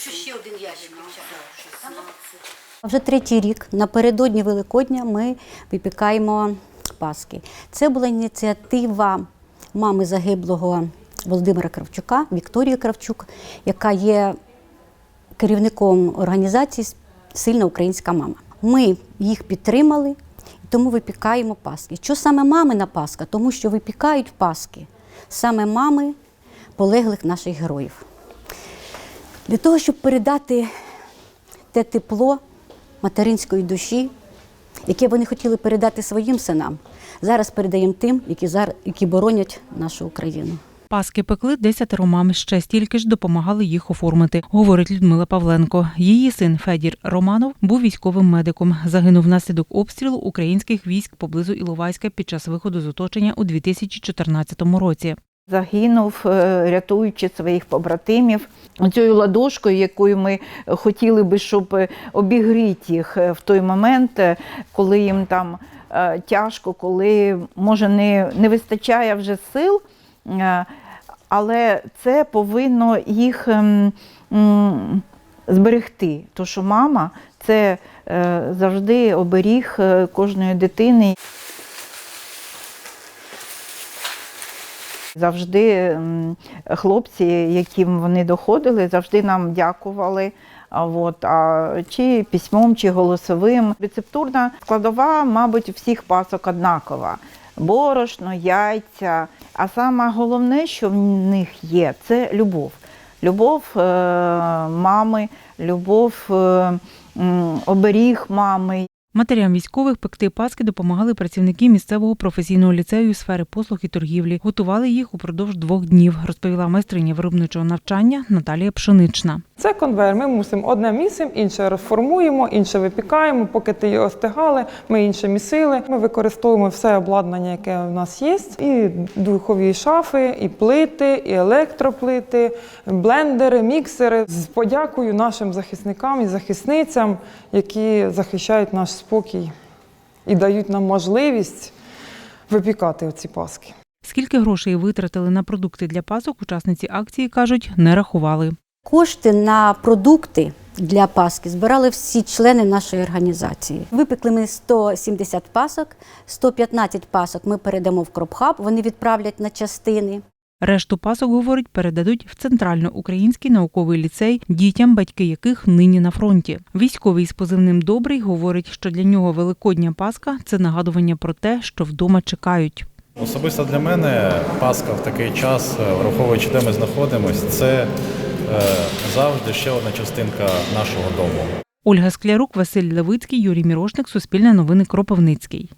що ще один ящик. Вже третій рік напередодні Великодня ми випікаємо паски. Це була ініціатива мами загиблого Володимира Кравчука, Вікторії Кравчук, яка є керівником організації Сильна українська мама. Ми їх підтримали, тому випікаємо паски. Що саме мамина паска? Тому що випікають паски саме мами полеглих наших героїв. Для того, щоб передати те тепло материнської душі, яке вони хотіли передати своїм синам, зараз передаємо тим, які, зараз, які боронять нашу Україну. Паски пекли десятеро мам, ще стільки ж допомагали їх оформити, говорить Людмила Павленко. Її син Федір Романов був військовим медиком. Загинув внаслідок обстрілу українських військ поблизу Іловайська під час виходу з оточення у 2014 році. Загинув, е, рятуючи своїх побратимів. Оцією ладошкою, якою ми хотіли би, щоб е, обігріти їх е, в той момент, коли їм там тяжко, коли може не, не вистачає вже сил. Але це повинно їх ем, зберегти. То що мама це завжди оберіг кожної дитини. Завжди хлопці, яким вони доходили, завжди нам дякували. От, а чи письмом, чи голосовим. Рецептурна складова, мабуть, всіх пасок однакова. Борошно, яйця. А саме головне, що в них є, це любов. Любов е, мами, любов е, оберіг мами. Матерям військових пекти паски допомагали працівники місцевого професійного ліцею сфери послуг і торгівлі. Готували їх упродовж двох днів, розповіла майстриня виробничого навчання Наталія Пшенична. Це конвейер. Ми мусимо одне місимо, інше розформуємо, інше випікаємо. Поки ти його остигали, ми інше місили. Ми використовуємо все обладнання, яке у нас є. І духові шафи, і плити, і електроплити, блендери, міксери. З подякою нашим захисникам і захисницям, які захищають наш спокій і дають нам можливість випікати оці паски. Скільки грошей витратили на продукти для пасок, учасниці акції кажуть, не рахували. Кошти на продукти для Паски збирали всі члени нашої організації. Випекли ми 170 пасок, 115 пасок ми передамо в Кропхаб, вони відправлять на частини. Решту пасок, говорить, передадуть в Центральноукраїнський науковий ліцей, дітям, батьки яких нині на фронті. Військовий з позивним Добрий говорить, що для нього Великодня Пасха це нагадування про те, що вдома чекають. Особисто для мене Пасха в такий час, враховуючи, де ми знаходимося, це завжди ще одна частинка нашого дому. Ольга Склярук, Василь Левицький, Юрій Мірошник, Суспільне новини Кропивницький.